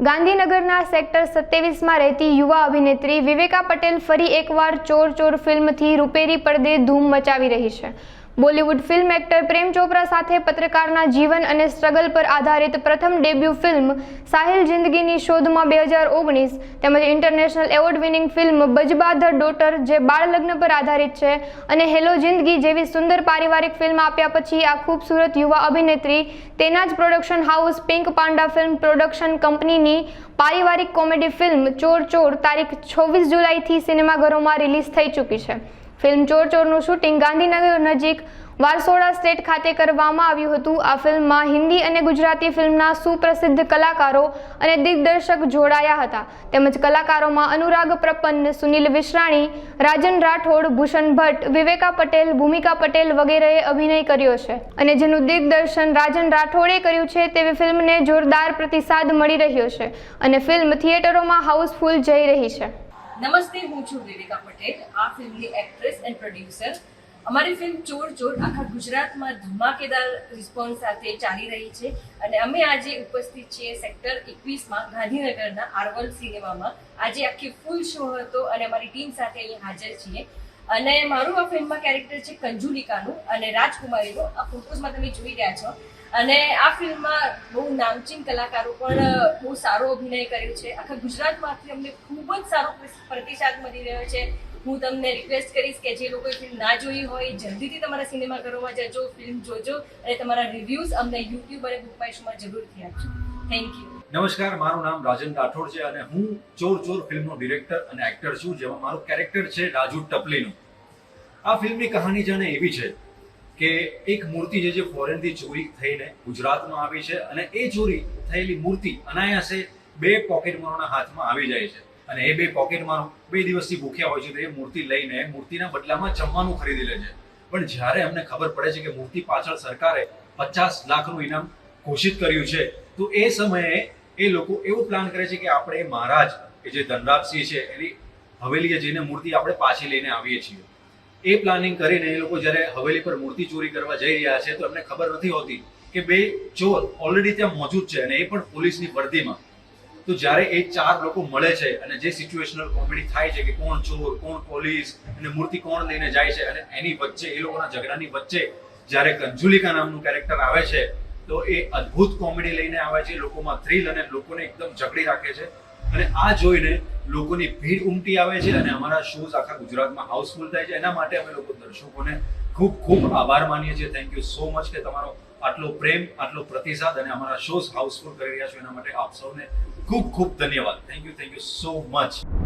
ગાંધીનગરના સેક્ટર સત્યાવીસમાં રહેતી યુવા અભિનેત્રી વિવેકા પટેલ ફરી એકવાર ચોર ચોર ફિલ્મથી રૂપેરી પડદે ધૂમ મચાવી રહી છે. Bollywood film actor Prem Chopra સાથે પત્રકારના જીવન અને સ્ટ્રગલ પર આધારિત પ્રથમ ડેબ્યુ ફિલ્મ સાહિલ જિંદગીની શોધમાં બે હજાર ઓગણીસ તેમજ ઇન્ટરનેશનલ એવોર્ડ વિનિંગ ફિલ્મ બજબા ધ ડોટર જે બાળ લગ્ન પર આધારિત છે અને હેલો જિંદગી જેવી સુંદર પારિવારિક ફિલ્મ આપ્યા પછી આ ખૂબસૂરત યુવા અભિનેત્રી તેના જ production house pink panda film production કંપનીની પારિવારિક કોમેડી ફિલ્મ ચોર ચોર તારીખ છવ્વીસ જુલાઈથી સિનેમાઘરોમાં રિલીઝ થઈ ચૂકી છે. ફિલ્મ ચોર ચોરનું શૂટિંગ ગાંધીનગર નજીક વારસોડા સ્ટેટ ખાતે કરવામાં આવ્યું હતું. આ ફિલ્મમાં હિન્દી અને ગુજરાતી ફિલ્મના સુપ્રસિદ્ધ કલાકારો અને દિગ્દર્શક જોડાયા હતા. તેમજ કલાકારોમાં અનુરાગ પ્રપન્ન, સુનિલ વિશ્રાણી, રાજન રાઠોડ, ભૂષણ ભટ્ટ, વિવેકા પટેલ, ભૂમિકા પટેલ વગેરેએ અભિનય કર્યો છે. અને જેનું દિગ્દર્શન રાજન રાઠોડે કર્યું છે તેવી ફિલ્મને જોરદાર પ્રતિસાદ મળી રહ્યો છે. અને ફિલ્મ થિયેટરોમાં હાઉસફુલ જઈ રહી છે. નમસ્તે, હું છું વિવેકા પટેલ, આ ફિલ્મની એક્ટ્રેસ એન્ડ પ્રોડ્યુસર અમારી ફિલ્મ ચોર ચોર આખા ગુજરાતમાં ધમાકેદાર રિસ્પોન્સ સાથે ચાલી રહી છે અને અમે આજે ઉપસ્થિત છીએ સેક્ટર એકવીસમાં, ગાંધીનગરના આરવલ સિનેમામાં આજે આખી ફૂલ શો હતો અને અમારી ટીમ સાથે અહીં હાજર છીએ. અને મારું આ ફિલ્મમાં કેરેક્ટર છે કંજુલિકાનું અને રાજકુમારીનું. આ ફોટોઝમાં તમે જોઈ રહ્યા છો. અને આ ફિલ્મમાં બહુ નામચીન કલાકારો પણ બહુ સારો અભિનય કર્યો છે. આખા ગુજરાતમાંથી અમને ખૂબ જ સારો પ્રતિસાદ મળી રહ્યો છે. હું તમને રિક્વેસ્ટ કરીશ કે જે લોકોએ ફિલ્મ ના જોઈ હોય, જલ્દીથી તમારા સિનેમાઘરોમાં જજો ફિલ્મ જોજો અને તમારા રિવ્યૂઝ અમને યુટ્યુબ અને બુક માય શોમાં જરૂરથી આપજો. થેન્ક યુ નમસ્કાર, મારું નામ રાજન રાઠોડ છે અને હું ચોર ચોર ફિલ્મનો ડિરેક્ટર અને એક્ટર છું, જેમાં મારું કેરેક્ટર છે રાજુ ટપલીનું. આ ફિલ્મની કહાની જાણે એવી છે કે એક મૂર્તિ જે જે ફોરેનથી ચોરી થઈને ગુજરાતમાં આવી છે અને એ ચોરી થયેલી મૂર્તિ અનાયાસે બે પોકેટમારોના હાથમાં આવી જાય છે. અને એ બે પોકેટમારો બે દિવસથી ભૂખ્યા હોય છે તો એ મૂર્તિ લઈને મૂર્તિના બદલામાં જમવાનું ખરીદી લે છે. પણ જ્યારે અમને ખબર પડે છે કે મૂર્તિ પાછળ સરકારે પચાસ લાખનું ઇનામ ઘોષિત કર્યું છે, તો એ સમયે એ લોકો એવું પ્લાન કરે છે કે આપણે મહારાજ કે જે ધનરાજસિંહ છે, એની હવેલીએ જઈને મૂર્તિ આપણે પાછી લઈને આવીએ છીએ. એ પ્લાનિંગ કરીને એ લોકો જ્યારે હવેલી પર મૂર્તિ ચોરી કરવા જઈ રહ્યા છે, તો એમને ખબર નથી હોતી કે બે ચોર ઓલરેડી ત્યાં મોજૂદ છે અને એ પણ પોલીસની વર્દીમાં, તો જ્યારે એ ચાર લોકો મળે છે અને જે સિચ્યુએશનલ કોમેડી થાય છે કે કોણ ચોર, કોણ પોલીસ, અને મૂર્તિ કોણ લઈને જાય છે અને એની વચ્ચે, એ લોકોના ઝઘડાની વચ્ચે જ્યારે કંજુલિકા નામનું કેરેક્ટર આવે છે તો એ અદ્ભુત કોમેડી લઈને આવે છે. લોકોમાં થ્રિલ અને લોકોને એકદમ જકડી રાખે છે. અને આ જોઈને લોકોની ભીડ ઉમટી આવે છે અને અમારા શોઝ આખા ગુજરાતમાં હાઉસફુલ થાય છે. એના માટે અમે લોકો દર્શકોને ખૂબ ખૂબ આભાર માનીએ છીએ. થેન્ક યુ સો મચ કે તમારો આટલો પ્રેમ, આટલો પ્રતિસાદ અને અમારા શોઝ હાઉસફુલ કરી રહ્યા છો. એના માટે આપ સૌને ખૂબ ખૂબ ધન્યવાદ. Thank you thank you so much